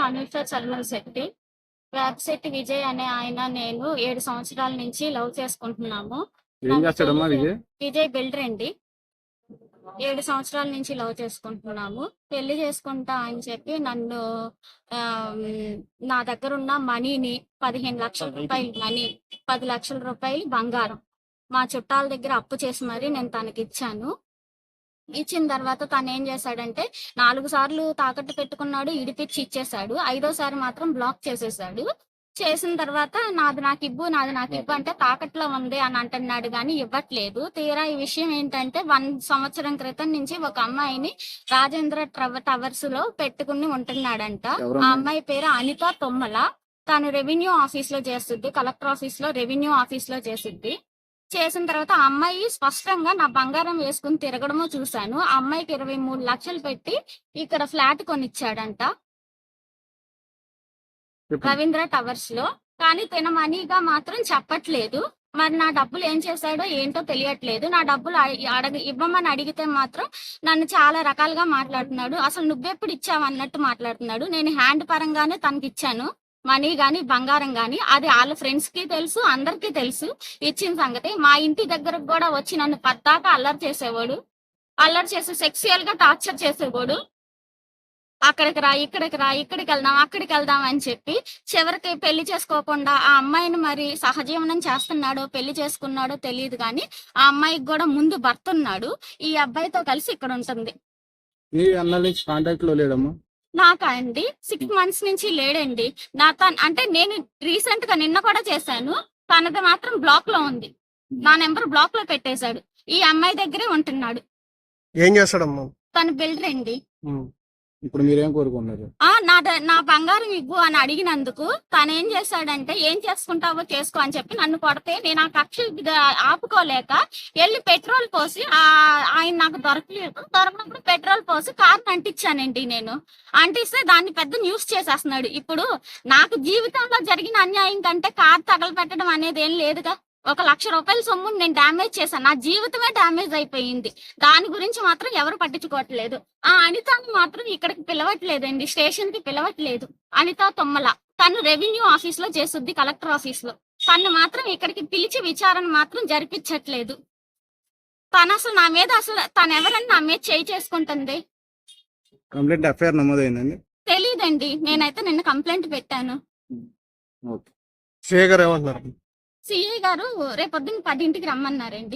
అనుష చల్మల్ శెట్టి. వేపశెట్టి విజయ్ అనే ఆయన నేను ఏడు సంవత్సరాల నుంచి లవ్ చేసుకుంటున్నాము. విజయ్? బిల్డర్ అండి. ఏడు సంవత్సరాల నుంచి లవ్ చేసుకుంటున్నాము. పెళ్ళి చేసుకుంటా అని చెప్పి నన్ను నా దగ్గర ఉన్న మనీని పదిహేను లక్షల రూపాయలు మనీ పది లక్షల రూపాయలు బంగారం మా చుట్టాల దగ్గర అప్పు చేసి మరి నేను తనకి ఇచ్చాను. ఇచ్చిన తర్వాత తను ఏం చేశాడంటే నాలుగు సార్లు తాకట్టు పెట్టుకున్నాడు ఇడిపిచ్చి ఇచ్చేసాడు ఐదోసారి మాత్రం బ్లాక్ చేసేసాడు చేసిన తర్వాత నాది నాకు ఇవ్వు నాది నాకు ఇవ్వు అంటే తాకట్లో ఉంది అని అంటున్నాడు కానీ ఇవ్వట్లేదు. తీరా ఈ విషయం ఏంటంటే వన్ సంవత్సరం క్రితం నుంచి ఒక అమ్మాయిని రాజేంద్ర టవర్స్లో పెట్టుకుని ఉంటున్నాడంట. ఆ అమ్మాయి? పేరు అనిత తొమ్మల. తను రెవెన్యూ ఆఫీస్లో చేస్తుంది కలెక్టర్ ఆఫీస్లో రెవెన్యూ ఆఫీస్లో చేస్తుంది చేసిన తర్వాత ఆ అమ్మాయి స్పష్టంగా నా బంగారం వేసుకుని తిరగడము చూశాను. ఆ అమ్మాయికి ఇరవై మూడు లక్షలు పెట్టి ఇక్కడ ఫ్లాట్ కొనిచ్చాడంట. రవీంద్ర టవర్స్లో. కానీ తిన మనీగా మాత్రం చెప్పట్లేదు. మరి నా డబ్బులు ఏం చేశాడో ఏంటో తెలియట్లేదు. నా డబ్బులు అడి- అడగ ఇవ్వమని అడిగితే మాత్రం నన్ను చాలా రకాలుగా మాట్లాడుతున్నాడు. అసలు నువ్వెప్పుడు ఇచ్చావు అన్నట్టు మాట్లాడుతున్నాడు. నేను హ్యాండ్ పరంగానే తనకి ఇచ్చాను మనీ గాని బంగారం గాని అది వాళ్ళ ఫ్రెండ్స్కి తెలుసు అందరికీ తెలుసు. ఇచ్చిన సంగతి. మా ఇంటి దగ్గరకు కూడా వచ్చి నన్ను పద్దాక అల్లరి చేసేవాడు. అల్లరి చేసి సెక్సువల్గా టార్చర్ చేసేవాడు. అక్కడికి రా ఇక్కడికి రా ఇక్కడికి వెళ్దాం అక్కడికి వెళ్దాం అని చెప్పి చివరికి పెళ్ళి చేసుకోకుండా ఆ అమ్మాయిని మరి సహజీవనం చేస్తున్నాడో పెళ్ళి చేసుకున్నాడో తెలియదు కానీ ఆ అమ్మాయికి కూడా ముందు భర్త ఉన్నాడు. ఈ అబ్బాయితో కలిసి ఇక్కడ ఉంటుంది. కాంటాక్ట్లో లేడమ్మా. నాకా అండి సిక్స్ మంత్స్ నుంచి లేడండి. నా తన అంటే నేను రీసెంట్గా నిన్న కూడా చేశాను. తనది మాత్రం బ్లాక్లో ఉంది. నా నెంబర్ బ్లాక్లో పెట్టేశాడు. ఈ అమ్మాయి దగ్గరే ఉంటున్నాడు. ఏం చేస్తాడమ్మా? తను బిల్డర్ అండి. ఇప్పుడు మీరేం కోరుకున్నారు? ఆ నా ద- నా బంగారం ఇవ్వు అని అడిగినందుకు తను ఏం చేశాడంటే ఏం చేసుకుంటావో చేసుకో అని చెప్పి నన్ను కొడితే నేను ఆ కక్ష ద- ఆపుకోలేక వెళ్ళి పెట్రోల్ పోసి ఆ ఆయన నాకు దొరకలేదు. దొరకనప్పుడు పెట్రోల్ పోసి కార్ అంటించానండి నేను. అంటిస్తే దాన్ని పెద్ద న్యూస్ చేసేస్తున్నాడు. ఇప్పుడు నాకు జీవితంలో జరిగిన అన్యాయం కంటే కార్ తగలబెట్టడం అనేది ఏం లేదుగా. ఒక లక్ష రూపాయల సొమ్ముని నేను డామేజ్ చేశాను. నా జీవితమే డామేజ్ అయిపోయింది. దాని గురించి మాత్రం ఎవరు పట్టించుకోవట్లేదు. ఆ అనితను మాత్రం ఇక్కడికి పిలవట్లేదండి. స్టేషన్కి పిలవట్లేదు. అనిత తొమ్మల. తను రెవెన్యూ ఆఫీస్లో చేస్తుంది కలెక్టర్ ఆఫీస్లో. తను మాత్రం ఇక్కడికి పిలిచి విచారణ మాత్రం జరిపించట్లేదు. తను అసలు నా మీద అసలు తను ఎవరని నా మీద చేయి చేసుకుంటుంది? కంప్లైంట్ ఎఫ్ఐఆర్ నమోదైందండి. తెలియదండి నేనైతే నిన్న కంప్లైంట్ పెట్టాను. గారు ఏమంటున్నారు? సిఐ గారు రేపొద్దున పదింటికి రమ్మన్నారండి.